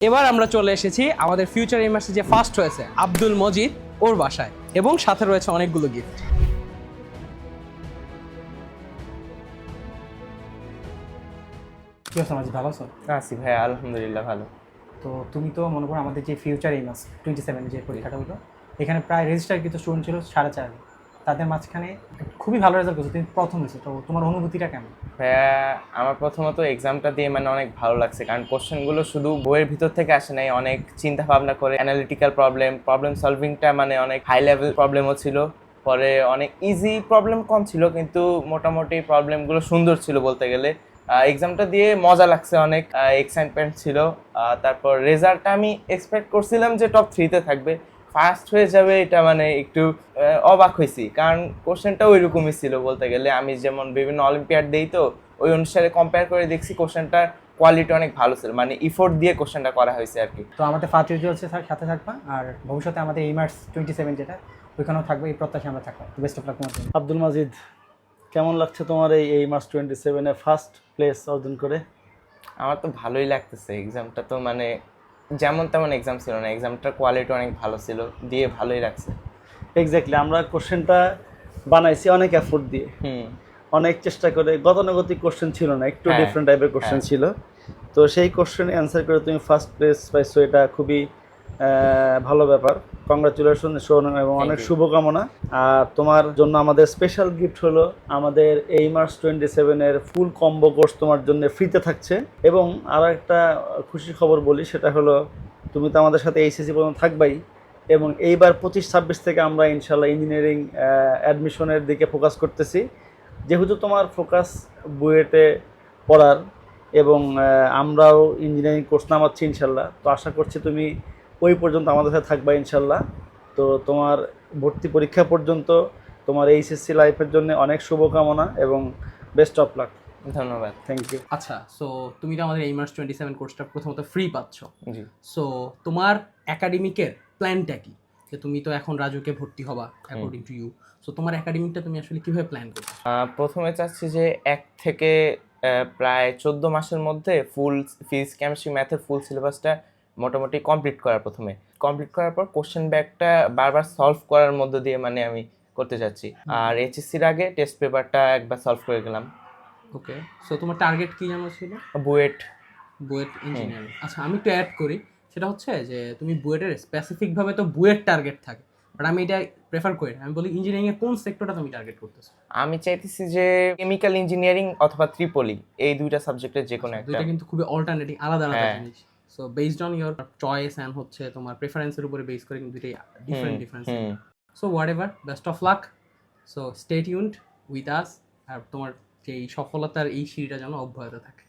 এবার আমরা চলে এসেছি আমাদের ফিউচার ইমার্সে যে ফার্স্ট হয়েছে আব্দুল মজিদ ওর বাসায়। এবং সাথে রয়েছে অনেকগুলো গিফট কি অবস্থা ভালো আছো? আছি ভাই আলহামদুলিল্লাহ ভালো। তো তুমি তো মনে করো আমাদের যে ফিউচার এইমাস টোয়েন্টি সেভেন যে পরীক্ষাটা হলো এখানে প্রায় রেজিস্টার কিন্তু স্টুডেন্ট ছিল সাড়ে চার হাজার। তাদের মাঝখানে খুবই ভালো রেজাল্ট করছ, তুমি প্রথম হয়েছো, তো তোমার অনুভূতিটা কেমন? ভাইয়া, আমার প্রথমত এক্সামটা দিয়ে মানে অনেক ভালো লাগছে, কারণ কোশ্চেনগুলো শুধু বইয়ের ভিতর থেকে আসে নাই, অনেক চিন্তা ভাবনা করে অ্যানালিটিক্যাল প্রবলেম প্রবলেম সলভিংটা মানে অনেক হাই লেভেল প্রবলেমও ছিল, পরে অনেক ইজি প্রবলেম কম ছিল, কিন্তু মোটামুটি প্রবলেমগুলো সুন্দর ছিল বলতে গেলে। এক্সামটা দিয়ে মজা লাগছে অনেক এক্সাইটমেন্ট ছিল তারপর রেজাল্টটা আমি এক্সপেক্ট করছিলাম যে টপ থ্রিতে থাকবে ফার্স্ট হয়ে যাবে এটা মানে একটু অবাক হয়েছি। কারণ কোশ্চেনটা ওই রকমই ছিল বলতে গেলে। আমি যেমন বিভিন্ন অলিম্পিয়াড দেই তো ওই অনুসারে কম্পেয়ার করে দেখছি কোশ্চেনটার কোয়ালিটি অনেক ভালো ছিল। মানে ইফোর্ট দিয়ে কোশ্চেনটা করা হয়েছে আর কি। তো আমাদের ফার্স্ট রিজাল্টসে সাথে থাকবা। আর ভবিষ্যতে আমাদের এইমার্স টোয়েন্টি সেভেন যেটা ওইখানেও থাকবে এই প্রত্যাশা আমরা থাকব। বেস্ট অফ লাক তোমার আব্দুল মাজিদ কেমন লাগছে তোমার এই এই মাস টোয়েন্টি সেভেনে ফার্স্ট প্লেস অর্জন করে? আমার তো ভালোই লাগতেছে। এক্সামটা তো মানে যেমন তেমন এক্সাম ছিল না। এক্সামটার কোয়ালিটি অনেক ভালো ছিল দিয়ে ভালোই রাখছে। এক্স্যাক্টলি আমরা কোশ্চেনটা বানাইছি অনেক এফোর্ট দিয়ে। হুম। অনেক চেষ্টা করে গতানুগতিক কোশ্চেন ছিল না একটু ডিফারেন্ট টাইপের কোশ্চেন। ছিল। তো সেই কোশ্চেন অ্যান্সার করে তুমি ফার্স্ট প্লেস পাইছো এটা খুবই ভালো ব্যাপার। কংগ্রাচুলেশন শোন এবং অনেক শুভকামনা। আর তোমার জন্য আমাদের স্পেশাল গিফট হলো আমাদের এই মার্চ টোয়েন্টি সেভেনের ফুল কম্বো কোর্স তোমার জন্য ফ্রিতে থাকছে। এবং আর একটা খুশির খবর বলি সেটা হলো তুমি তো আমাদের সাথে এইচএসসি পর্যন্ত থাকবাই। এবং এইবার পঁচিশ ছাব্বিশ থেকে আমরা ইনশাল্লাহ ইঞ্জিনিয়ারিং অ্যাডমিশনের দিকে ফোকাস করতেছি। যেহেতু তোমার ফোকাস বুয়েটে পড়ার এবং আমরাও ইঞ্জিনিয়ারিং কোর্স নামাচ্ছি ইনশাল্লাহ তো আশা করছি তুমি ওই পর্যন্ত আমাদের সাথে থাকবা ইনশাল্লাহ। তো তোমার ভর্তি পরীক্ষা পর্যন্ত তোমার এইচএসসি লাইফের জন্য অনেক শুভকামনা এবং বেস্ট অফ লাক ধন্যবাদ। থ্যাংক ইউ আচ্ছা সো তুমি তো আমাদের এইমার্স টোয়েন্টি সেভেন কোর্সটা প্রথমত ফ্রি পাচ্ছ। জি। সো তোমার একাডেমিকের প্ল্যানটা কি? যে তুমি তো এখন রাজুকে ভর্তি হবা অ্যাকর্ডিং টু ইউ সো তোমার একাডেমিকটা তুমি আসলে কীভাবে প্ল্যান করছ? প্রথমে চাচ্ছি যে এক থেকে প্রায় চোদ্দ মাসের মধ্যে ফুল ফিজিক্স কেমিস্ট্রি ম্যাথের ফুল সিলেবাসটা মোটামুটি কমপ্লিট করা প্রথমে। কমপ্লিট করার পর কোশ্চেন ব্যাগটা বারবার সলভ করার মধ্য দিয়ে মানে আমি করতে চাচ্ছি আর এইচএসসির আগে টেস্ট পেপারটা একবার সলভ করে গেলাম। ওকে সো তোমার টার্গেট কি জানো ছিল? বুয়েট। বুয়েট ইঞ্জিনিয়ারিং আচ্ছা আমি একটু অ্যাড করি। সেটা হচ্ছে যে তুমি বুয়েটের স্পেসিফিকভাবে তো বুয়েট টার্গেট থাকে। বাট আমি এটা প্রেফার করি। আমি বলি ইঞ্জিনিয়ারিং এর কোন সেক্টরটা তুমি টার্গেট করতেছো? আমি চাইতেছি যে কেমিক্যাল ইঞ্জিনিয়ারিং অথবা ত্রিপলি এই দুইটা সাবজেক্টের যে কোনো একটা। দুইটা কিন্তু খুবই অল্টারনেটিভ আলাদা আলাদা হ্যাঁ। জিনিস। So based on your choice and হচ্ছে তোমার প্রেফারেন্সের উপরে বেস করে কিন্তু দুইটাই different difference so whatever best of luck so stay tuned with us আর তোমার যে এই সফলতার এই সিঁড়িটা যেন অব্যাহত থাকে।